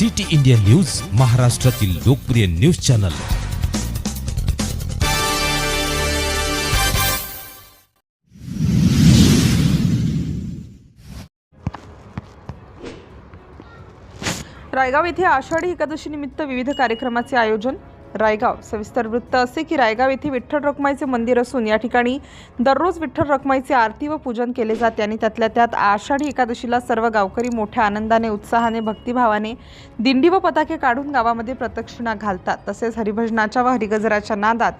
City India news महाराष्ट्रातील लोकप्रिय news channel. Raigaon येथे आषाढी एकादशी निमित्त विविध कार्यक्रमाचे आयोजन रायगाव. सविस्तर वृत्त असे की रायगाव येथे विठ्ठल रखमाईचे मंदिर असून या ठिकाणी दररोज विठ्ठल रखमाईचे आरती व पूजन केले जाते आणि त्यातल्या त्यात आषाढी एकादशीला सर्व गावकरी मोठ्या आनंदाने उत्साहाने भक्तिभावाने दिंडी व पताके काढून गावामध्ये प्रदक्षिणा घालतात. तसेच हरिभजनाच्या व हरिगजराच्या नादात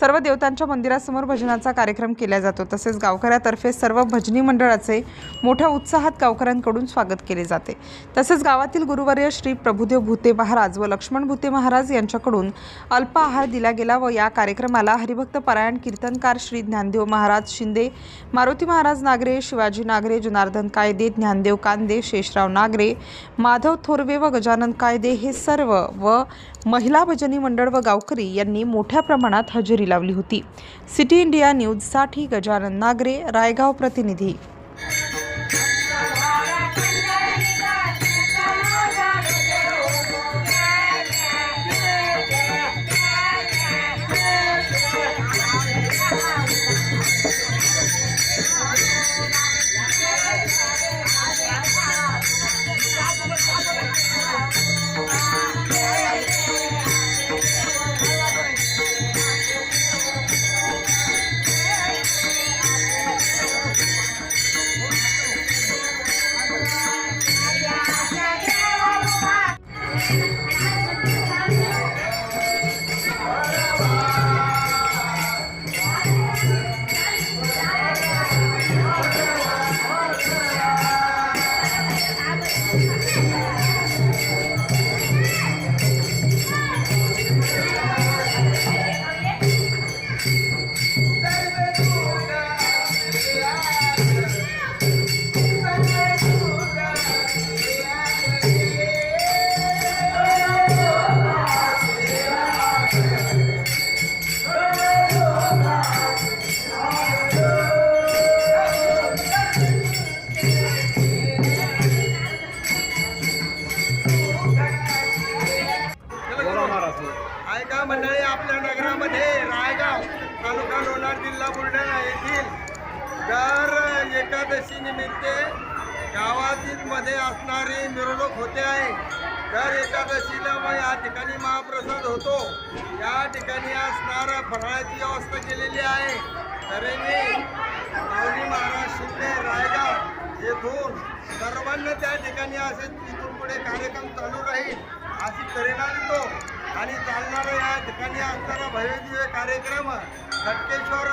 सर्व देवतांच्या मंदिरासमोर भजनाचा कार्यक्रम केला जातो. तसेच गावकऱ्यातर्फे सर्व भजनी मंडळाचे मोठ्या उत्साहात गावकऱ्यांकडून स्वागत केले जाते. तसेच गावातील गुरुवर्य श्री प्रभुदेव भूते महाराज व लक्ष्मण भूते महाराज यांच्याकडून अल्प आहार दिला गेला व या कार्यक्रमाला हरिभक्त परायण कीर्तनकार श्री ज्ञानदेव महाराज शिंदे मारुती महाराज नागरे शिवाजी नागरे जनार्दन कायदे ज्ञानदेव कांदे शेषराव नागरे माधव थोरवे व गजानन कायदे हे सर्व व महिला भजनी मंडळ व गावकरी यांनी मोठ्या प्रमाणात हजेरी लावली होती. सिटी इंडिया न्यूजसाठी गजानन नागरे रायगाव प्रतिनिधी. दर एकादशी निमित्त गावातील मध्ये असणारी मिरवणूक होते आहे. दर एकादशीला मग या ठिकाणी महाप्रसाद होतो. या ठिकाणी असणार फराळाची व्यवस्था केलेली आहे. तरी माऊली महाराज शिंदे रायगाव येथून सर्वांना त्या ठिकाणी असे तिथून पुढे कार्यक्रम चालू राहील अशी प्रेरणा देतो. आणि चालणारा या ठिकाणी असणारा भव्यदिव्य कार्यक्रम घटकेश्वर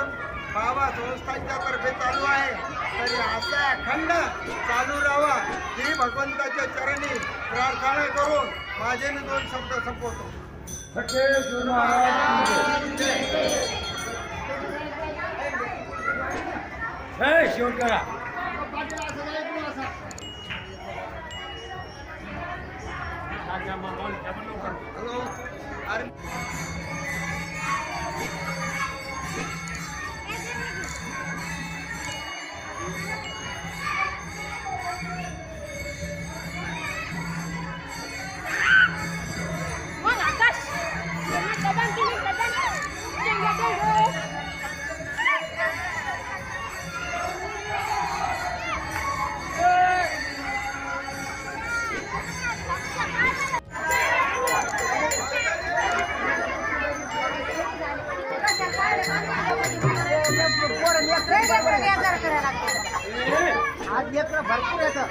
बाबा संस्थांच्या तर्फे चालू आहे. तरी असा अखंड चालू राहावा. ही भगवंताच्या चरणी प्रार्थना करून माझे मी दोन शब्द संपवतो. हॅलो अरे आज लेकरं भरपूर येतं